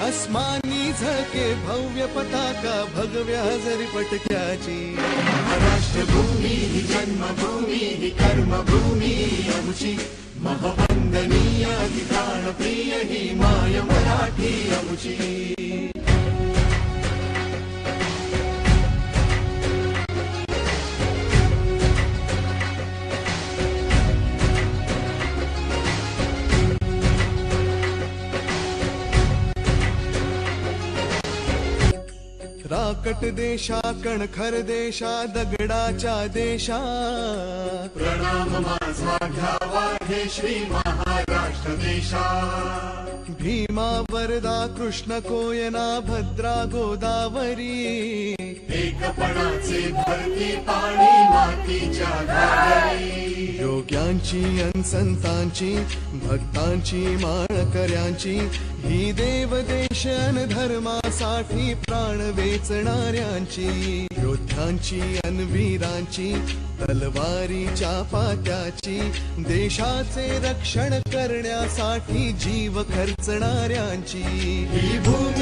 अस्मानी झके भव्य पताका भगव्या जरी पटक्याची। राष्ट्रभूमी ही जन्मभूमी ही कर्मभूमी अमुची। प्राणप्रिय ही मराठी अमुची राकट देशा कणखर देशा दगडाच्या देशा। प्रणाम माझा घ्यावा हे श्री महाराष्ट्र देशा। भीमा वरदा कृष्ण कोयना भद्रा गोदावरी। एकपणाचे भरती पाणी मातीच्या योग्यांची अन संतांची भक्तांची माळकऱ्यांची, ही देवदेश अन धर्मासाठी प्राण वेचणाऱ्यांची, योद्ध्यांची अन वीरांची, तलवारीच्या पात्याची, देशाचे रक्षण करण्यासाठी जीव खर्चणाऱ्यांची, ही भूमी